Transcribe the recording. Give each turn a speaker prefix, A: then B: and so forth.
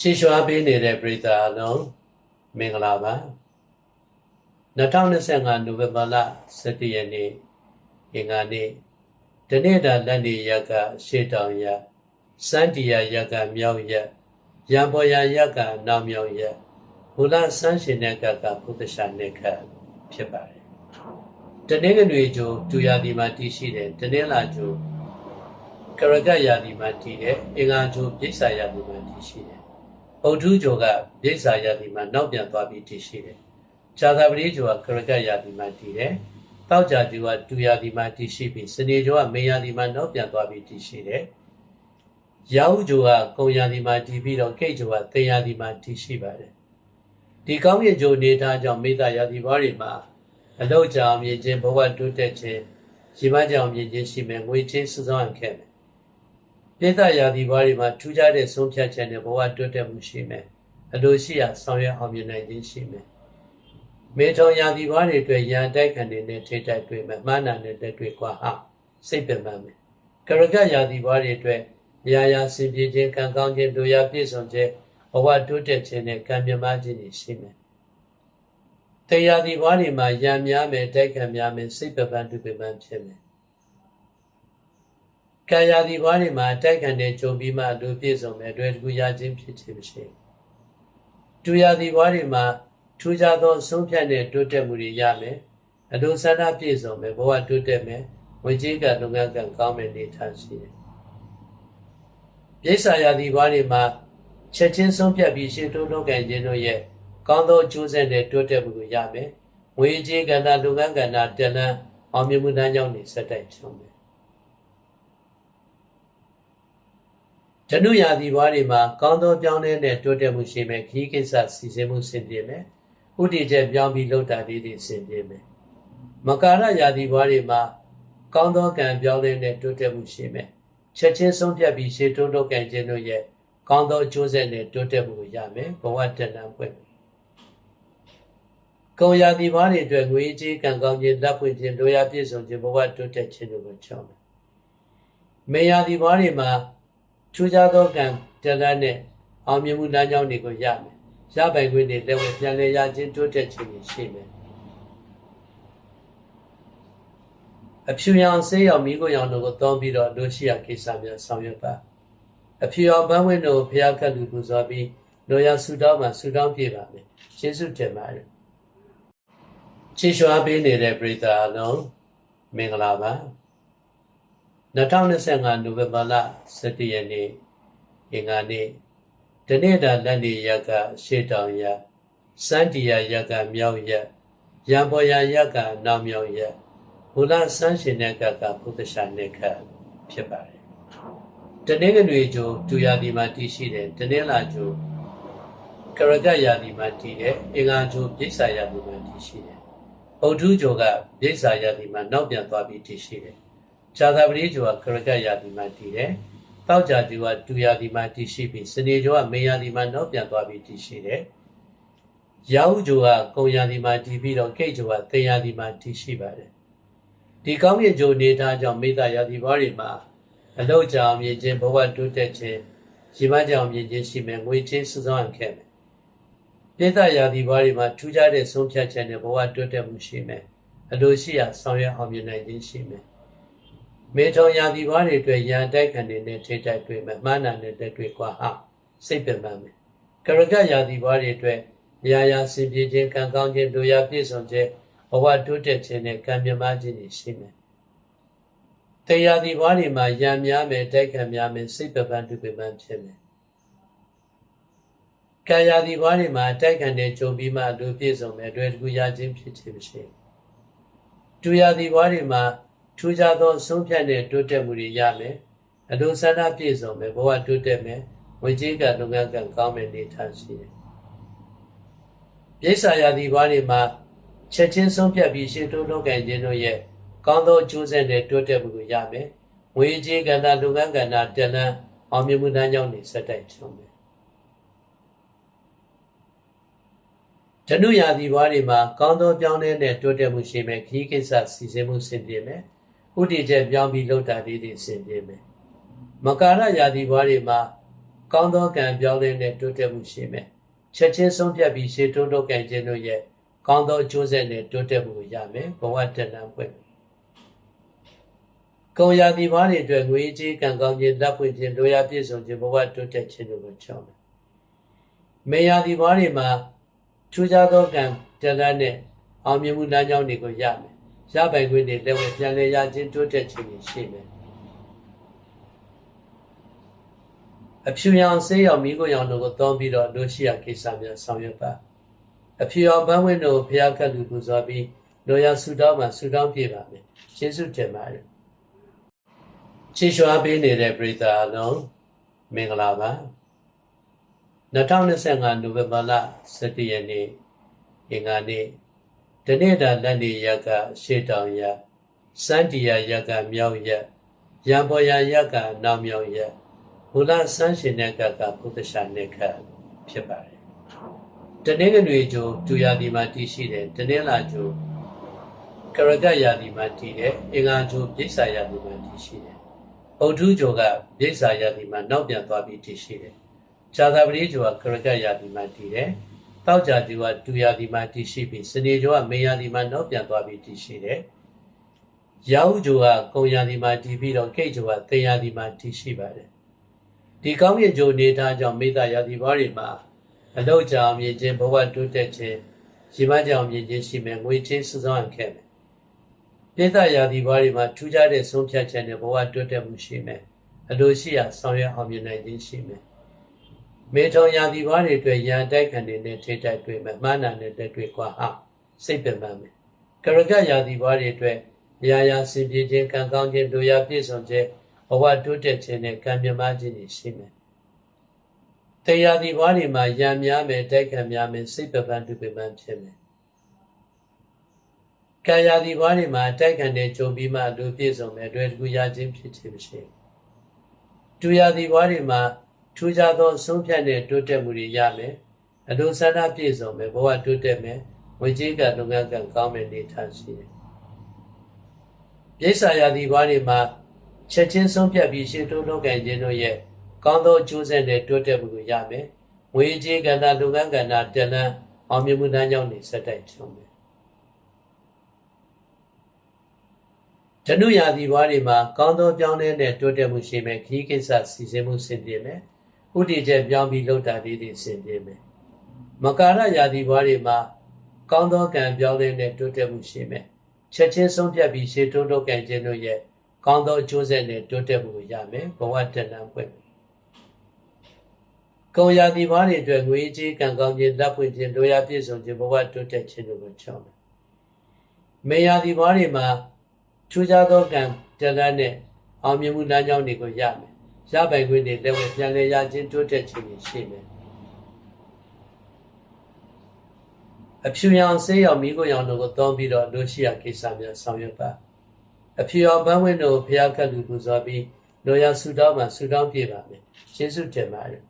A: ချီးရွှာပေးနေတဲ့ပရိသတ်အလုံးမင်္ဂလာပါ2025နိုဝင်ဘာလ17ရက်နေ့အင်္ဂါနေ့တနေ့တာလက်နေရက်ကရှေ့တောင်ရက်စန္တီယာရက်ကမြောက်ရက်ရံပေါ်ရရက်ကအနောက်မြောက်ရက်ဘုလားဆန်းရှင်တဲ့ကကဘုဒ္ဓရှာနေခတ်ဖြစ်ပါတယ်တနေ့ကတွေကျိုဒူယာဒီမှာတည်ရှိတယ်တနေ့လာကျိုကရကယာဒီမှာတည်တယ်အင်္ဂါကျိုပြိဿာယာဒီမှာတည်ရှိတယ် ဗုဒ္ဓကျော်ကပြိဿာယာဒီမှာနောက်ပြန်သွားပြီးတည်ရှိတယ်ဇာတာပတိကျော်ကကရကယာဒီမှာတည်တယ်တောက်ကြကျိုကဒူယာဒီမှာတည်ရှိပြီးစနေကျော်ကမေယာဒီမှာနောက်ပြန်သွားပြီးတည်ရှိတယ်ရာဟုကျော်ကကုံယာဒီမှာတည်ပြီးတော့ကိတ်ကျော်ကသေယာဒီမှာတည်ရှိပါတယ်ဒီကောင်းကင်ဂျိုနေသားကြောင့်မေတ္တာယာဒီဘာတွေမှာအလောက်ကြောင်မြင်ခြင်းဘဝတိုးတက်ခြင်းရီမကြောင်မြင်ခြင်းရှိမယ်ငွေချင်းစုဆောင်ခဲ့မယ် ဒေသရာသီဘွားတွေမှာထူးခြားတဲ့ဆုံးဖြတ်ချက်နဲ့ဘဝတွတ်တက်မှုရှိမယ်အလိုရှိရာဆောင်ရွက်အောင်မြင်နိုင်ခြင်းရှိမယ်မေထုံရာသီဘွားတွေအတွက်ရန်တိုက်ခံတွေနဲ့ထိတိုက်တွေ့မယ်မှားနာနဲ့တက်တွေ့ကွာဟာစိတ်ပင်ပန်းမယ်ကရကရာသီဘွားတွေအတွက်ရာရာစင်ပြေခြင်းကံကောင်းခြင်းတို့ရာပြည့်စုံခြင်းဘဝတွတ်တက်ခြင်းနဲ့ကံမြမခြင်းတွေရှိမယ်တရားဒီဘွားတွေမှာရံများမယ်တိုက်ခံများမယ်စိတ်ပပန်တူပပန်ဖြစ်မယ် ကာယဒီဘွားတွေမှာတိုက်ခံတဲ့ကြုံပြီးမှလူပြည့်စုံမယ်တွေ့တကူရခြင်းဖြစ်ခြင်းမရှိဘူး။ဒူယာဒီဘွားတွေမှာထူးခြားသောဆုံးဖြတ်တဲ့တိုးတက်မှုတွေရမယ်။အလိုဆန္ဒပြည့်စုံမယ်ဘဝတိုးတက်မယ်ဝိဇ္ဇေကလုပ်ငန်းကကောင်းမယ်နေထားရှိတယ်။ပြိဿာယာဒီဘွားတွေမှာချက်ချင်းဆုံးဖြတ်ပြီးရှေ့တိုးလုပ်ကင်ခြင်းတို့ရဲ့ကောင်းသောအကျိုးဆက်နဲ့တိုးတက်မှုကိုရမယ်။ငွေကြေးကဏ္ဍလုပ်ငန်းကဏ္ဍတလန်းအောင်မြင်မှုတန်းကြောင်းတွေဆက်တိုက်ချုံမယ်။ ဓနုရာသီဘွားတွေမှာကောင်းသောပြောင်းလဲတဲ့တိုးတက်မှုရှိမယ်ခီးကိစ္စစီစဉ်မှုဆင်ပြေမယ်။ဥတီချက်ပြောင်းပြီးလုပ်တာလေးတွေဆင်ပြေမယ်။မကာရရာသီဘွားတွေမှာကောင်းသောကံပြောင်းလဲတဲ့တိုးတက်မှုရှိမယ်။ချက်ချင်းဆုံးဖြတ်ပြီးရှေ့တိုးလုပ်ကင်ခြင်းတို့ရဲ့ကောင်းသောအကျိုးဆက်နဲ့တိုးတက်မှုကိုရမယ်ဘဝတဏ္ဍပွင့်ကုံရာသီဘာတွေအတွက်ငွေကြေးကံကောင်းခြင်းလက်ဖွင့်ခြင်းလိုရာပြည့်စုံခြင်းဘဝတိုးတက်ခြင်းတို့ကိုချောင်းမယ်မေယာသီဘာတွေမှာ ထူးခြားသောကံတလန်းနဲ့အောင်မြင်မှုလမ်းကြောင်းတွေကိုရမယ်ရပိုင်ခွင့်တွေလက်ဝဲပြန်လည်ရခြင်းတိုးတက်ခြင်းတွေရှိမယ်အဖြူရောင်ဆေးရောင်မိကိုရောင်တို့ကိုသုံးပြီးတော့လိုရှိရာကိစ္စများဆောင်ရွက်ပါအဖြူအောင်ပန်းဝင်းတို့ဘုရားကလူပူဇော်ပြီးလိုရာဆူတောင်းမှာဆူတောင်းပြပါမယ်ယေရှုတင်ပါတယ်ချီးရွှာပေးနေတဲ့ပရိသတ်အလုံးမင်္ဂလာပါ 2025နိုဝင်ဘာလ17ရက်နေ့အင်္ဂါနေ့တနေ့တာလက်နေရက်ကရှေ့တောင်ရက်စန္တီယာရက်ကမြောက်ရက်ရံပေါ်ရရက်ကနောက်မြောက်ရက်ဘုလားဆန်းရှင်တဲ့ကကဘုဒ္ဓရှာနေခတ်ဖြစ်ပါတယ်တနေ့ကတွေကျိုဒူယာဒီမှာတည်ရှိတယ်တနေ့လာကျိုကရကယာဒီမှာတည်တယ်အင်္ဂါကျိုပြိဿာယာဒီမှာတည်ရှိတယ်ဗုဒ္ဓကျိုကပြိဿာယာဒီမှာနောက်ပြန်သွားပြီးတည်ရှိတယ် ဇာတာပတိကျိုကကရကယာဒီမှာတည်တယ်တောက်ကြကျိုကဒူယာဒီမှာတည်ရှိပြီးစနေကျိုကမေယာဒီမှာနောက်ပြန်သွားပြီးတည်ရှိတယ်ရာဟုကျိုကကုံယာဒီမှာတည်ပြီးတော့ကိတ်ကျိုကသေယာဒီမှာတည်ရှိပါတယ်ဒီကောင်းကင်ကျိုနေသားကြောင့်မေတ္တာယာဒီဘာတွေမှာအလောက်ကြောင်မြင်ခြင်းဘဝတိုးတက်ခြင်းရီမကြောင်မြင်ခြင်းရှိမယ်ငွေချင်းစုဆောင်ခဲ့မယ်ပိဿယာဒီဘာတွေမှာထူးခြားတဲ့ဆုံးဖြတ်ချက်နဲ့ဘဝတိုးတက်မှုရှိမယ်အလိုရှိရာဆောင်ရွက်အောင်မြင်နိုင်ခြင်းရှိမယ် မေထုံရာသီဘွားတွေအတွက်ရန်တိုက်ခံတွေနဲ့ထိတိုက်တွေ့မယ်မှန်းနာနဲ့တက်တွေ့ကွာဟာစိတ်ပင်ပန်းမယ်ကရကရာသီဘွားတွေအတွက်ရာရာစင်ပြေခြင်းကံကောင်းခြင်းတို့ရာပြည့်စုံခြင်းဘဝတိုးတက်ခြင်းနဲ့ကံမြမခြင်းတွေရှိမယ်တရားသီဘွားတွေမှာရံများမယ်တိုက်ခံများမယ်စိတ်ပပန်းတူပင်ပန်းဖြစ်မယ်ကာယသီဘွားတွေမှာတိုက်ခံတဲ့ကြုံပြီးမှလူပြည့်စုံမယ်အတွေ့အကြုံရခြင်းဖြစ်ခြင်းမရှိဘူးဒုယာသီဘွားတွေမှာ ထူးခြားသောဆုံးဖြတ်တဲ့တိုးတက်မှုတွေရမယ်။အလိုဆန္ဒပြည့်စုံမယ်ဘဝတိုးတက်မယ်ဝိဇ္ဇေကလုပ်ငန်းကကောင်းမယ်နေထားရှိတယ်။ပြိဿာယာဒီဘွားတွေမှာချက်ချင်းဆုံးဖြတ်ပြီးရှေ့တိုးလုပ်ကင်ခြင်းတို့ရဲ့ကောင်းသောအကျိုးဆက်နဲ့တိုးတက်မှုကိုရမယ်။ငွေကြေးကဏ္ဍလုပ်ငန်းကဏ္ဍတလန်းအောင်မြင်မှုတန်းကြောင်းတွေဆက်တိုက်ချုံမယ်။ဓနုရာသီဘွားတွေမှာကောင်းသောပြောင်းလဲတဲ့တိုးတက်မှုရှိမယ်ခီးကိစ္စစီစဉ်မှုဆင်ပြေမယ်။ ဥတီချက်ပြောင်းပြီးလုပ်တာလေးတွေဆင်ပြေမယ်။မကာရရာသီဘွားတွေမှာကောင်းသောကံပြောင်းလဲတဲ့တိုးတက်မှုရှိမယ်ချက်ချင်းဆုံးဖြတ်ပြီးရှေ့တိုးတိုးကံခြင်းတို့ရဲ့ကောင်းသောအကျိုးဆက်နဲ့တိုးတက်မှုကိုရမယ်ဘဝတဏ္ဍပွင့်ကုံရာဒီဘာတွေအတွက်ငွေကြေးကံကောင်းခြင်းလက်ပွင့်ခြင်းလိုရာပြည့်စုံခြင်းဘဝတိုးတက်ခြင်းတို့ကိုချောင်းမယ်မေယာဒီဘာတွေမှာထူးခြားသောကံတဏ္ဍနဲ့အောင်မြင်မှုလမ်းကြောင်းတွေကိုရမယ် ရပိုင်ခွင့်တွေလက်ဝဲပြန်လည်ရခြင်းတိုးတက်ခြင်းတွေရှိမယ်အဖြူရောင်ဆေးရောင်မိကိုရောင်တို့ကိုသုံးပြီးတော့လိုရှိရာကိစ္စများဆောင်ရွက်ပါအဖြူရောင်ပန်းဝင်တို့ဖျားကတ်လူပူဇော်ပြီးလိုရာဆူတောင်းမှဆူတောင်းပြပါမယ်ယေရှုတင်ပါတယ်ချီးရွှာပေးနေတဲ့ပရိသတ်အလုံးမင်္ဂလာပါ2025နိုဝင်ဘာလ17ရက်နေ့အင်္ဂါနေ့ တနေ့တာလက်နေရက်ကရှေ့တောင်ရက်စန္တီယာရက်ကမြောက်ရက်ရံပေါ်ယာရက်ကနောက်မြောက်ရက်ဘုလားဆန်းရှင်တဲ့ကကဘုဒ္ဓရှာနေခဖြစ်ပါတယ်တနေ့ကတွေကျိုးဒူရာဒီမှာတည်ရှိတယ်တနေ့လာကျိုးကရကရာဒီမှာတည်တယ်အင်္ဂါကျိုးပြိဿာရာဒီမှာတည်ရှိတယ်ဗုဒ္ဓကျိုးကပြိဿာရာဒီမှာနောက်ပြန်သွားပြီးတည်ရှိတယ်ဇာတာပတိကျိုးကကရကရာဒီမှာတည်တယ် တောက်ကြကျိုးကဒူရာဒီမှာတည်ရှိပြီးစနေကျိုးကမေယာဒီမှာနောက်ပြန်သွားပြီးတည်ရှိတယ်ရာဟုကျိုးကကုံရာဒီမှာတည်ပြီးတော့ကိတ်ကျိုးကသေယာဒီမှာတည်ရှိပါတယ်ဒီကောင်းကင်ကျိုးနေသားကြောင့်မေတ္တာရာဒီဘာတွေမှာအလောက်ကြောင်မြင်ခြင်းဘဝတိုးတက်ခြင်းရီမကြောင်မြင်ခြင်းရှိမယ်ငွေချင်းစုဆောင်ခဲ့မယ်မေတ္တာရာဒီဘာတွေမှာထူးခြားတဲ့ဆုံးဖြတ်ချက်နဲ့ဘဝတိုးတက်မှုရှိမယ်အလိုရှိရာဆောင်ရွက်အောင်မြင်နိုင်ခြင်းရှိမယ် မေထုံရာသီဘွားတွေအတွက်ရန်တိုက်ခံတွေနဲ့ထိတိုက်တွေ့မယ်မှန်းနာနဲ့တက်တွေ့ကွာဟာစိတ်ပင်ပန်းမယ်ကရကရာသီဘွားတွေအတွက်ရာရာစင်ပြေခြင်းကံကောင်းခြင်းတို့ရာပြည့်စုံခြင်းဘဝတိုးတက်ခြင်းနဲ့ကံမြမခြင်းတွေရှိမယ်တရားဒီဘွားတွေမှာရံများမယ်တိုက်ခံများမယ်စိတ်ပပန်သူပပန်ဖြစ်မယ်ကာယဒီဘွားတွေမှာတိုက်ခံတဲ့ကြုံပြီးမှလူပြည့်စုံမယ်အတွေ့အကြုံရခြင်းဖြစ်ခြင်းမရှိဘူးဒုယဒီဘွားတွေမှာ ထူးခြားသောဆုံးဖြတ်တဲ့တိုးတက်မှုတွေရမယ်။အလိုဆန္ဒပြည့်စုံမယ်ဘဝတိုးတက်မယ်ဝိကြီးကလုပ်ငန်းကကောင်းမယ်နေထားရှိတယ်။ပြိဿာယာဒီဘွားတွေမှာချက်ချင်းဆုံးဖြတ်ပြီးရှေ့တိုးလုပ်ကင်ခြင်းတို့ရဲ့ကောင်းသောအကျိုးဆက်နဲ့တိုးတက်မှုကိုရမယ်။ဝေကြီးကဏ္ဍလုပ်ငန်းကဏ္ဍတလန်းအောင်မြင်မှုတန်းကြောင်းနေဆက်တိုက်ချုံမယ်။ဓနုရာသီဘွားတွေမှာကောင်းသောပြောင်းလဲတဲ့တိုးတက်မှုရှိမယ်ခရီးကိစ္စစီစဉ်မှုဆင်ပြေမယ်။ ဥတည်ချက်ပြောင်းပြီးလှုပ်တာလေးတွေဆင်ပြေမယ်။မကာရရာသီဘွားတွေမှာကောင်းသောကံပြောင်းလဲတဲ့တိုးတက်မှုရှိမယ်။ချက်ချင်းဆုံးဖြတ်ပြီးရှေ့တိုးလုပ်ကင်ခြင်းတို့ရဲ့ကောင်းသောအကျိုးဆက်နဲ့တိုးတက်မှုကိုရမယ်ဘဝတဏ္ဍပွင့်ကုံရာဒီဘာတွေအတွက်ငွေကြေးကံကောင်းခြင်းလက်ပွင့်ခြင်းလိုရာပြည့်စုံခြင်းဘဝတိုးတက်ခြင်းတို့ကိုချောင်းမယ်မေယာဒီဘာတွေမှာထူးခြားသောကံတဏ္ဍနဲ့အောင်မြင်မှုလမ်းကြောင်းတွေကိုရမယ် ရပိုင်ခွင့်တွေလက်ဝဲပြန်လည်ရခြင်းတိုးတက်ခြင်းတွေရှိမယ်အဖြူရောင်ဆေးရောင်မိကိုရောင်တို့ကိုသုံးပြီးတော့လိုရှိရာကိစ္စများဆောင်ရွက်ပါအဖြူအောင်ပန်းဝင်တို့ဖျားကတ်လူပူဇော်ပြီးလိုရာဆူတောင်းမှဆူတောင်းပြပါမယ်ယေရှုတင်ပါတယ်